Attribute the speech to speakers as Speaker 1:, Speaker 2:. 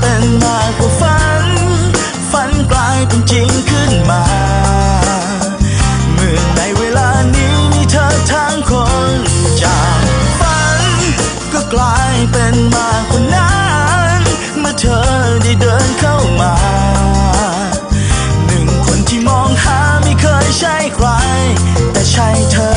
Speaker 1: เป็นมากกว่าฝัน ฝันกลายเป็นจริงขึ้นมา เมื่อในเวลานี้มีเธอทั้งคนจากฝัน ก็กลายเป็นมากกว่านั้น เมื่อเธอได้เดินเข้ามา หนึ่งคนที่มองหาไม่เคยใช่ใคร แต่ใช่เธอ